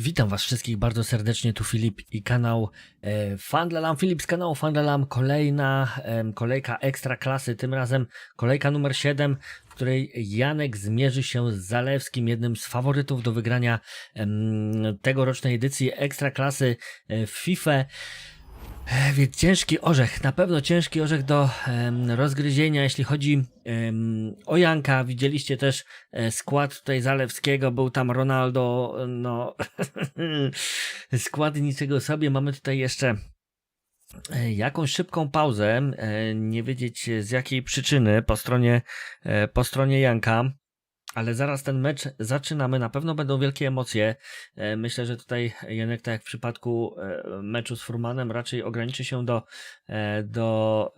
Witam Was wszystkich bardzo serdecznie, tu Filip i kanał e, Fandlalam. Filip z kanału Fandlalam, kolejna em, kolejka ekstra klasy, tym razem kolejka numer 7, w której Janek zmierzy się z Zalewskim, jednym z faworytów do wygrania em, tegorocznej edycji ekstra klasy e, w FIFA. E, Więc ciężki orzech, na pewno ciężki orzech do rozgryzienia, jeśli chodzi o Janka. Widzieliście też e, skład tutaj Zalewskiego, był tam Ronaldo, no skład niczego sobie. Mamy tutaj jeszcze e, jakąś szybką pauzę, nie wiedzieć z jakiej przyczyny po stronie, po stronie Janka. Ale zaraz ten mecz zaczynamy. Na pewno będą wielkie emocje. E, Myślę, że tutaj Janek, tak jak w przypadku e, meczu z Furmanem, raczej ograniczy się do, e, do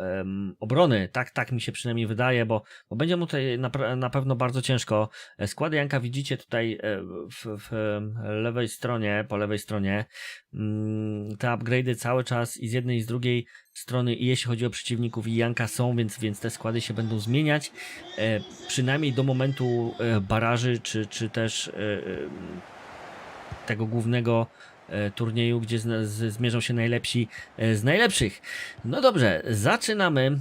obrony. Tak, tak mi się przynajmniej wydaje, bo, bo będzie mu tutaj na, na pewno bardzo ciężko. Skład Janka widzicie tutaj w, w lewej stronie, po lewej stronie. Mm, Te upgrade'y cały czas i z jednej i z drugiej strony, i jeśli chodzi o przeciwników, i Janka są, więc, więc te składy się będą zmieniać. E, przynajmniej do momentu e, baraży, czy, czy też e, e, tego głównego e, turnieju, gdzie z, z, zmierzą się najlepsi e, z najlepszych. No dobrze, zaczynamy.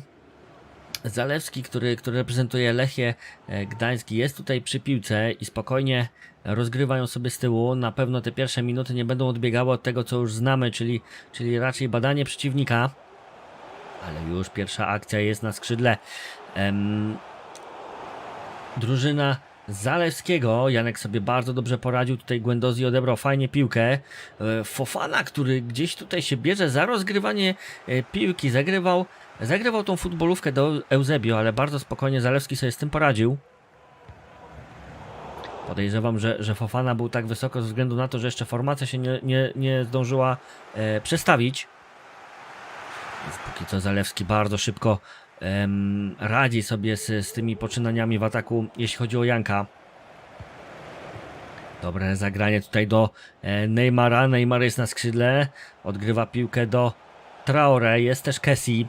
Zalewski, który, który reprezentuje Lechię e, Gdański, jest tutaj przy piłce i spokojnie rozgrywają sobie z tyłu. Na pewno te pierwsze minuty nie będą odbiegały od tego, co już znamy, czyli, czyli raczej badanie przeciwnika. Ale już pierwsza akcja jest na skrzydle. Drużyna Zalewskiego. Janek sobie bardzo dobrze poradził. Tutaj Gwendozi odebrał fajnie piłkę. E, Fofana, który gdzieś tutaj się bierze za rozgrywanie e, piłki, zagrywał, zagrywał tą futbolówkę do Eusebio, ale bardzo spokojnie Zalewski sobie z tym poradził. Podejrzewam, że, że Fofana był tak wysoko ze względu na to, że jeszcze formacja się nie, nie, nie zdążyła e, przestawić. Póki co Zalewski bardzo szybko radzi sobie z, z tymi poczynaniami w ataku, jeśli chodzi o Janka. Dobre zagranie tutaj do e, Neymara. Neymar jest na skrzydle. Odgrywa piłkę do Traore. Jest też Kessi.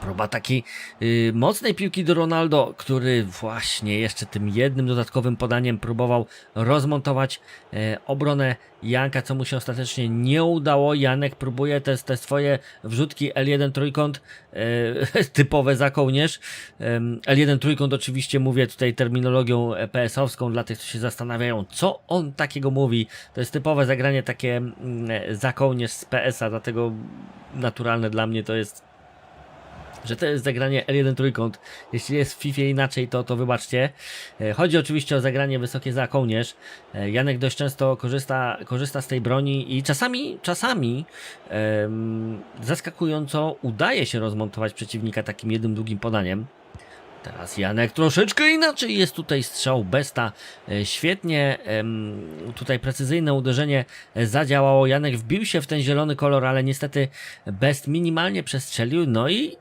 Próba takiej y, mocnej piłki do Ronaldo, który właśnie jeszcze tym jednym dodatkowym podaniem próbował rozmontować e, obronę Janka, co mu się ostatecznie nie udało. Janek próbuje te, te swoje wrzutki L1 trójkąt, e, typowe za kołnierz. Em, L1 trójkąt oczywiście mówię tutaj terminologią e, PS-owską dla tych, co się zastanawiają, co on takiego mówi. To jest typowe zagranie takie e, za kołnierz z PS-a, dlatego naturalne dla mnie to jest że to jest zagranie L1 trójkąt. Jeśli jest w FIFA inaczej, to, to wybaczcie. E, Chodzi oczywiście o zagranie wysokie za kołnierz. E, Janek dość często korzysta, korzysta z tej broni i czasami, czasami em, zaskakująco udaje się rozmontować przeciwnika takim jednym długim podaniem. Teraz Janek troszeczkę inaczej jest tutaj strzał Besta. E, Świetnie tutaj precyzyjne uderzenie zadziałało. Janek wbił się w ten zielony kolor, ale niestety Best minimalnie przestrzelił. No i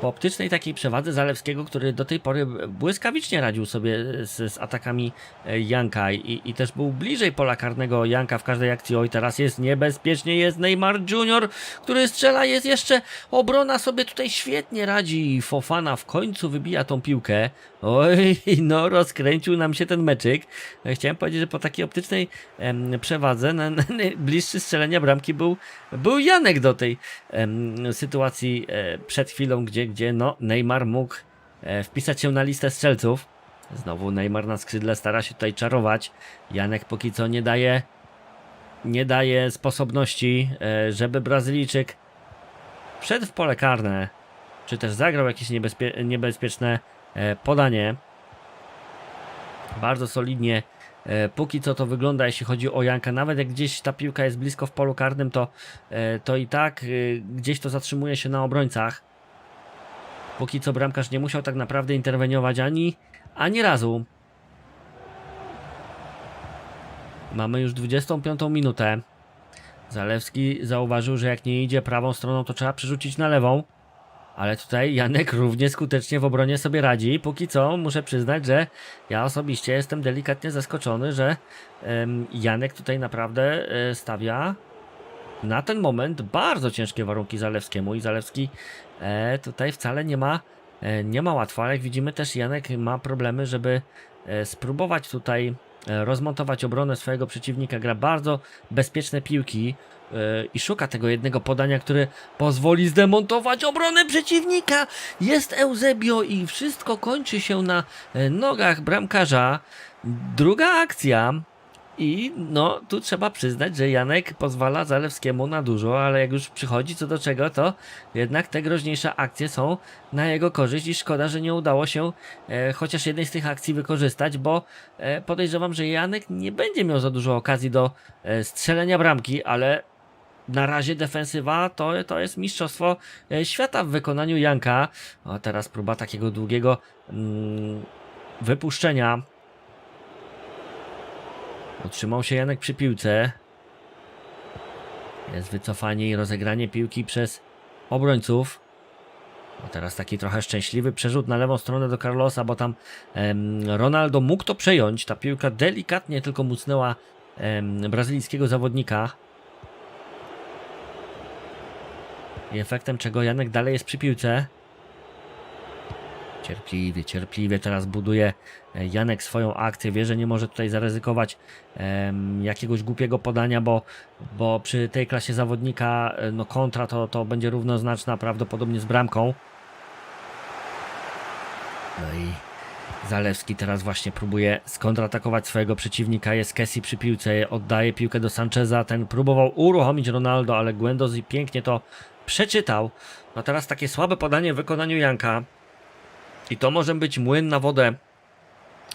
po optycznej takiej przewadze Zalewskiego, który do tej pory błyskawicznie radził sobie z, z atakami e, Janka i, i też był bliżej pola karnego Janka w każdej akcji. Oj, teraz jest niebezpiecznie, jest Neymar Junior, który strzela, jest jeszcze obrona sobie tutaj świetnie radzi. Fofana w końcu wybija tą piłkę. Oj, no rozkręcił nam się ten meczyk. E, Chciałem powiedzieć, że po takiej optycznej em, przewadze na, na, bliższy strzelenia bramki był, był Janek do tej em, sytuacji e, przed chwilą, gdzie, gdzie no, Neymar mógł e, wpisać się na listę strzelców. Znowu Neymar na skrzydle stara się tutaj czarować. Janek póki co nie daje nie daje sposobności, e, żeby Brazylijczyk wszedł w pole karne, czy też zagrał jakieś niebezpie niebezpieczne e, podanie. Bardzo solidnie póki co to wygląda, jeśli chodzi o Janka. Nawet jak gdzieś ta piłka jest blisko w polu karnym, to, to i tak gdzieś to zatrzymuje się na obrońcach. Póki co bramkarz nie musiał tak naprawdę interweniować ani, ani razu. Mamy już 25 minutę. Zalewski zauważył, że jak nie idzie prawą stroną, to trzeba przerzucić na lewą. Ale tutaj Janek równie skutecznie w obronie sobie radzi. Póki co muszę przyznać, że ja osobiście jestem delikatnie zaskoczony, że Janek tutaj naprawdę e, stawia na ten moment bardzo ciężkie warunki Zalewskiemu i Zalewski e, tutaj wcale nie ma, e, nie ma łatwo, ale jak widzimy też Janek ma problemy, żeby e, spróbować tutaj rozmontować obronę swojego przeciwnika, gra bardzo bezpieczne piłki i szuka tego jednego podania, które pozwoli zdemontować obronę przeciwnika. Jest Eusebio i wszystko kończy się na nogach bramkarza. Druga akcja. I no, tu trzeba przyznać, że Janek pozwala Zalewskiemu na dużo, ale jak już przychodzi co do czego, to jednak te groźniejsze akcje są na jego korzyść i szkoda, że nie udało się e, chociaż jednej z tych akcji wykorzystać, bo e, podejrzewam, że Janek nie będzie miał za dużo okazji do e, strzelenia bramki, ale na razie defensywa to, to jest mistrzostwo e, świata w wykonaniu Janka. A teraz próba takiego długiego mm, wypuszczenia. Utrzymał się Janek przy piłce. Jest wycofanie i rozegranie piłki przez obrońców. A teraz taki trochę szczęśliwy przerzut na lewą stronę do Carlosa, bo tam em, Ronaldo mógł to przejąć. Ta piłka delikatnie tylko mucnęła brazylijskiego zawodnika. I efektem czego Janek dalej jest przy piłce. Cierpliwie, cierpliwie teraz buduje e, Janek swoją akcję. Wie, że nie może tutaj zaryzykować em, jakiegoś głupiego podania, bo, bo przy tej klasie zawodnika e, no kontra to, to będzie równoznaczna prawdopodobnie z bramką. No i Zalewski teraz właśnie próbuje skontratakować swojego przeciwnika. Jest Kessi przy piłce, oddaje piłkę do Sancheza. Ten próbował uruchomić Ronaldo, ale Guendouzi pięknie to przeczytał. No teraz takie słabe podanie w wykonaniu Janka. I to może być młyn na wodę.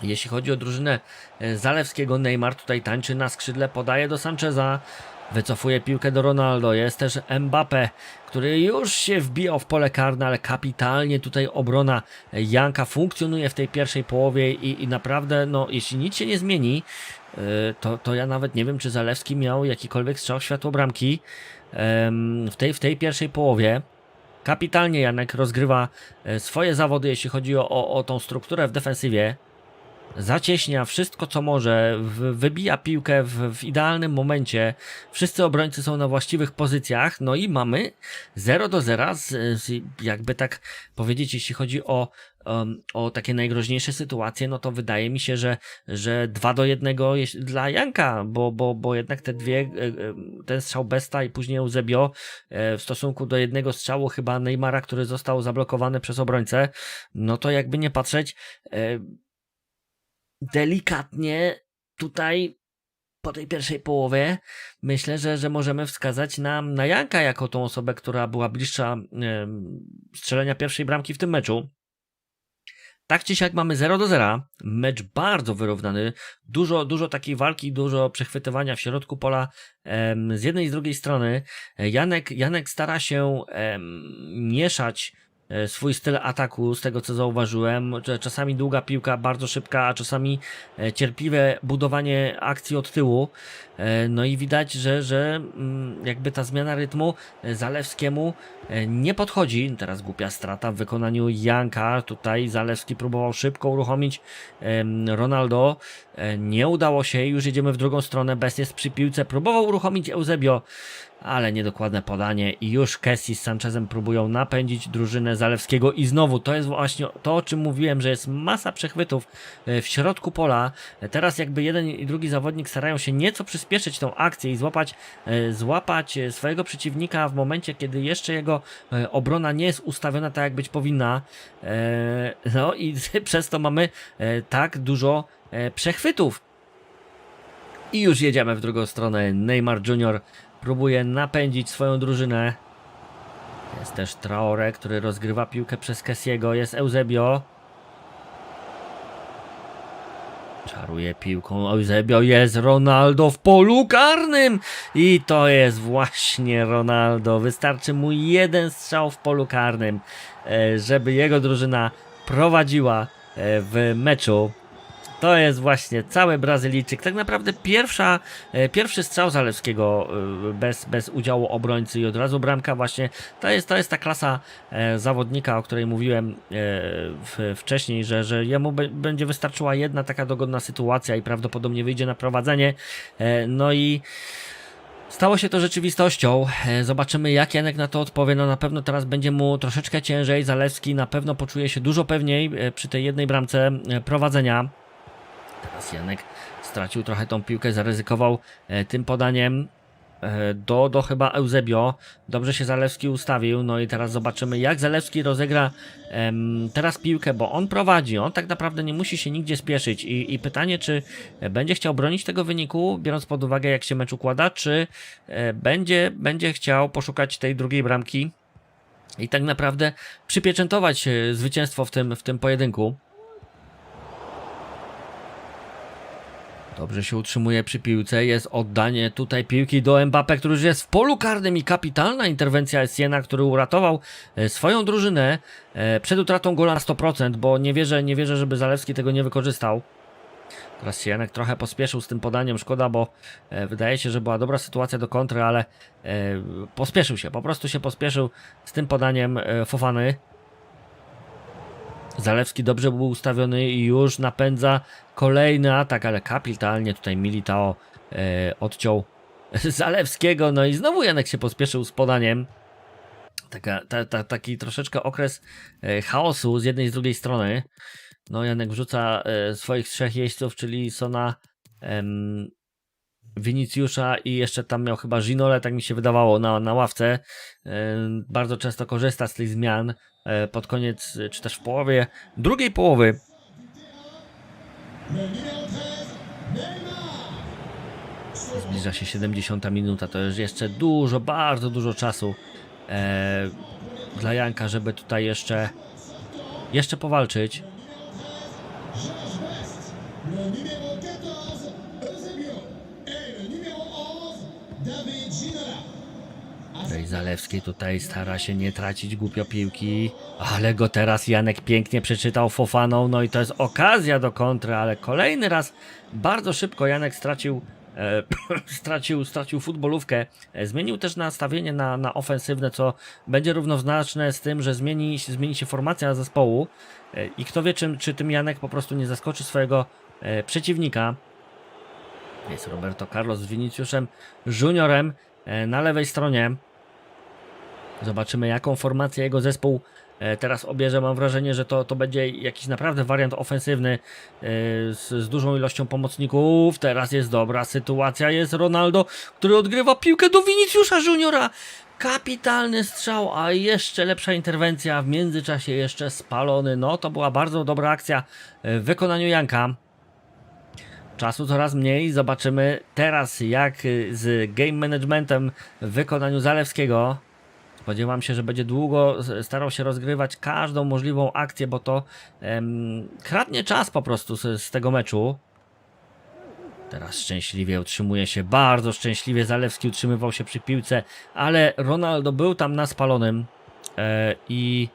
Jeśli chodzi o drużynę e, Zalewskiego, Neymar tutaj tańczy na skrzydle, podaje do Sancheza. Wycofuje piłkę do Ronaldo. Jest też Mbappe, który już się wbijał w pole karne, ale kapitalnie tutaj obrona Janka funkcjonuje w tej pierwszej połowie i, i naprawdę, no, jeśli nic się nie zmieni, yy, to, to ja nawet nie wiem, czy Zalewski miał jakikolwiek strzał światło bramki w tej, w tej pierwszej połowie. Kapitalnie Janek rozgrywa e, swoje zawody, jeśli chodzi o, o, o tą strukturę w defensywie. Zacieśnia wszystko co może, wybija piłkę w, w idealnym momencie, wszyscy obrońcy są na właściwych pozycjach, no i mamy 0 do 0, z, z, jakby tak powiedzieć, jeśli chodzi o, o takie najgroźniejsze sytuacje, no to wydaje mi się, że, że 2 do 1 jest dla Janka, bo, bo, bo jednak te dwie, e, e, ten strzał Besta i później Eusebio e, w stosunku do jednego strzału chyba Neymara, który został zablokowany przez obrońcę, no to jakby nie patrzeć, delikatnie tutaj po tej pierwszej połowie myślę, że, że możemy wskazać na, na Janka jako tą osobę, która była bliższa strzelenia pierwszej bramki w tym meczu. Tak czy siak mamy 0 do 0. Mecz bardzo wyrównany. Dużo, dużo takiej walki, dużo przechwytywania w środku pola z jednej i z drugiej strony. Janek, Janek stara się mieszać e, swój styl ataku, z tego co zauważyłem. Czasami długa piłka, bardzo szybka, a czasami e, cierpliwe budowanie akcji od tyłu. E, No i widać, że, że mm, jakby ta zmiana rytmu e, Zalewskiemu e, nie podchodzi. Teraz głupia strata w wykonaniu Janka. Tutaj Zalewski próbował szybko uruchomić Ronaldo. Nie udało się, już jedziemy w drugą stronę. Bez jest przy piłce. Próbował uruchomić Eusebio, ale niedokładne podanie i już Kessi z Sanchezem próbują napędzić drużynę Zalewskiego i znowu to jest właśnie to, o czym mówiłem, że jest masa przechwytów w środku pola. Teraz jakby jeden i drugi zawodnik starają się nieco przyspieszyć tą akcję i złapać, e, złapać e, swojego przeciwnika w momencie, kiedy jeszcze jego e, obrona nie jest ustawiona tak, jak być powinna. No i przez to mamy tak dużo przechwytów. I już jedziemy w drugą stronę. Neymar Junior próbuje napędzić swoją drużynę. Jest też Traore, który rozgrywa piłkę przez Kessiego. Jest Eusebio. Czaruje piłką Eusebio. Jest Ronaldo w polu karnym. I to jest właśnie Ronaldo. Wystarczy mu jeden strzał w polu karnym, e, żeby jego drużyna prowadziła e, w meczu. To jest właśnie cały Brazylijczyk. Tak naprawdę pierwsza, e, pierwszy strzał Zalewskiego e, bez, bez udziału obrońcy i od razu bramka właśnie. To jest, to jest ta klasa e, zawodnika, o której mówiłem wcześniej, że, że jemu będzie wystarczyła jedna taka dogodna sytuacja i prawdopodobnie wyjdzie na prowadzenie. No i Stało się to rzeczywistością. Zobaczymy, jak Janek na to odpowie. No na pewno teraz będzie mu troszeczkę ciężej. Zalewski na pewno poczuje się dużo pewniej przy tej jednej bramce prowadzenia. Teraz Janek stracił trochę tą piłkę, zaryzykował e, tym podaniem e, do, do chyba Eusebio. Dobrze się Zalewski ustawił, no i teraz zobaczymy jak Zalewski rozegra em, teraz piłkę, bo on prowadzi, on tak naprawdę nie musi się nigdzie spieszyć i, i pytanie czy będzie chciał bronić tego wyniku, biorąc pod uwagę jak się mecz układa, czy e, będzie, będzie chciał poszukać tej drugiej bramki i tak naprawdę przypieczętować e, zwycięstwo w tym, w tym pojedynku. Dobrze się utrzymuje przy piłce. Jest oddanie tutaj piłki do Mbappe, który już jest w polu karnym i kapitalna interwencja Essiena, który uratował e, swoją drużynę e, przed utratą gola na 100%, bo nie wierzę, nie wierzę, żeby Zalewski tego nie wykorzystał. Teraz się Janek trochę pospieszył z tym podaniem, szkoda, bo e, wydaje się, że była dobra sytuacja do kontry, ale pospieszył się, po prostu się pospieszył z tym podaniem Fofany. Zalewski dobrze był ustawiony i już napędza kolejny atak, ale kapitalnie tutaj Militao e, odciął Zalewskiego, no i znowu Janek się pospieszył z podaniem. Taka, ta, ta, taki troszeczkę okres e, chaosu z jednej i z drugiej strony. No Janek wrzuca e, swoich trzech jeźdźców, czyli Sona, em, Winicjusza i jeszcze tam miał chyba Ginole, tak mi się wydawało, na, na ławce. E, bardzo często korzysta z tych zmian e, pod koniec, e, czy też w połowie drugiej połowy. Zbliża się 70 minuta, to już jeszcze dużo, bardzo dużo czasu dla Janka, żeby tutaj jeszcze, jeszcze powalczyć. Zalewski tutaj stara się nie tracić głupio piłki, ale go teraz Janek pięknie przeczytał Fofaną, no i to jest okazja do kontry, ale kolejny raz bardzo szybko Janek stracił e, stracił, stracił futbolówkę, e, zmienił też nastawienie na, na ofensywne, co będzie równoznaczne z tym, że zmieni, zmieni się formacja zespołu e, i kto wie, czy, czy tym Janek po prostu nie zaskoczy swojego e, przeciwnika. Jest Roberto Carlos z Viniciusem Juniorem e, na lewej stronie. Zobaczymy, jaką formację jego zespół e, teraz obierze. Mam wrażenie, że to, to będzie jakiś naprawdę wariant ofensywny e, z, z dużą ilością pomocników. Teraz jest dobra sytuacja. Jest Ronaldo, który odgrywa piłkę do Viniciusza Juniora. Kapitalny strzał, a jeszcze lepsza interwencja. W międzyczasie jeszcze spalony. No, to była bardzo dobra akcja e, w wykonaniu Janka. Czasu coraz mniej. Zobaczymy teraz, jak z game managementem w wykonaniu Zalewskiego. Spodziewam się, że będzie długo starał się rozgrywać każdą możliwą akcję, bo to em, kradnie czas po prostu z, z tego meczu. Teraz szczęśliwie utrzymuje się, bardzo szczęśliwie. Zalewski utrzymywał się przy piłce, ale Ronaldo był tam na spalonym e, i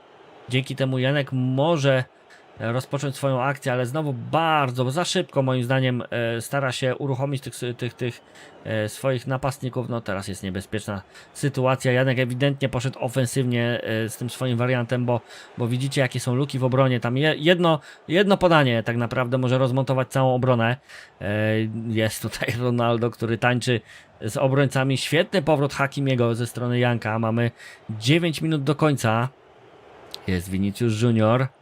dzięki temu Janek może rozpocząć swoją akcję, ale znowu bardzo, za szybko moim zdaniem e, stara się uruchomić tych, tych, tych e, swoich napastników. No teraz jest niebezpieczna sytuacja. Janek ewidentnie poszedł ofensywnie e, z tym swoim wariantem, bo, bo widzicie jakie są luki w obronie. Tam je, jedno, jedno podanie tak naprawdę może rozmontować całą obronę. Jest tutaj Ronaldo, który tańczy z obrońcami. Świetny powrót Hakimiego ze strony Janka. Mamy 9 minut do końca. Jest Vinicius Junior.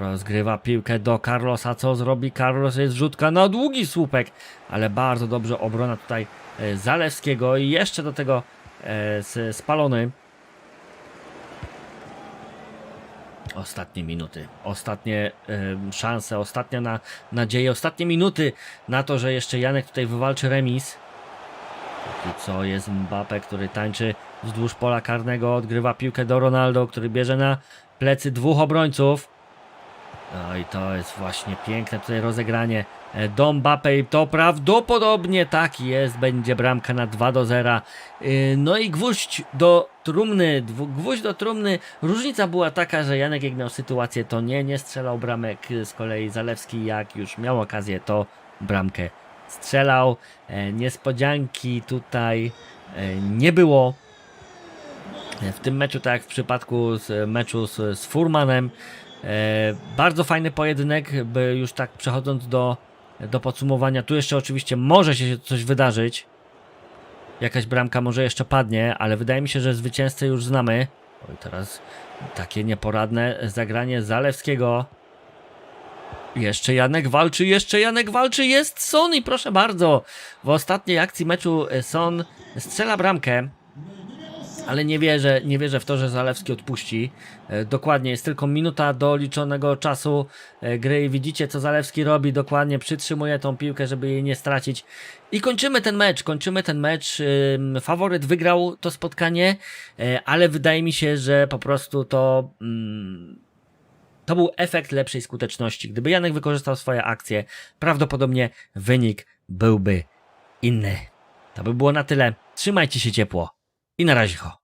Rozgrywa piłkę do Carlosa. Co zrobi Carlos? Jest rzutka na długi słupek, ale bardzo dobrze obrona tutaj e, Zalewskiego i jeszcze do tego e, spalony. Ostatnie minuty, ostatnie szanse, ostatnia na, nadzieje, ostatnie minuty na to, że jeszcze Janek tutaj wywalczy remis. Póki co jest Mbappe, który tańczy wzdłuż pola karnego, odgrywa piłkę do Ronaldo, który bierze na plecy dwóch obrońców. I to jest właśnie piękne tutaj rozegranie e, do Mbappe i to prawdopodobnie tak jest, będzie bramka na 2 do 0. Yy, No i gwóźdź do trumny, gwóźdź do trumny. Różnica była taka, że Janek jak miał sytuację, to nie, nie strzelał bramek. Z kolei Zalewski jak już miał okazję, to bramkę strzelał. E, Niespodzianki tutaj e, nie było. W tym meczu, tak jak w przypadku meczu z, Furmanem, e, bardzo fajny pojedynek, by już tak przechodząc do, do podsumowania, tu jeszcze oczywiście może się coś wydarzyć. Jakaś bramka może jeszcze padnie, ale wydaje mi się, że zwycięzcę już znamy. Oj, teraz takie nieporadne zagranie Zalewskiego. Jeszcze Janek walczy, jeszcze Janek walczy, jest Son i proszę bardzo. W ostatniej akcji meczu e, Son strzela bramkę, ale nie wierzę, nie wierzę w to, że Zalewski odpuści. E, Dokładnie, jest tylko minuta do liczonego czasu e, gry i widzicie co Zalewski robi, dokładnie przytrzymuje tą piłkę, żeby jej nie stracić. I kończymy ten mecz, kończymy ten mecz. Faworyt wygrał to spotkanie, e, ale wydaje mi się, że po prostu to... mm, to był efekt lepszej skuteczności. Gdyby Janek wykorzystał swoje akcje, prawdopodobnie wynik byłby inny. To by było na tyle. Trzymajcie się ciepło i na razie. ho.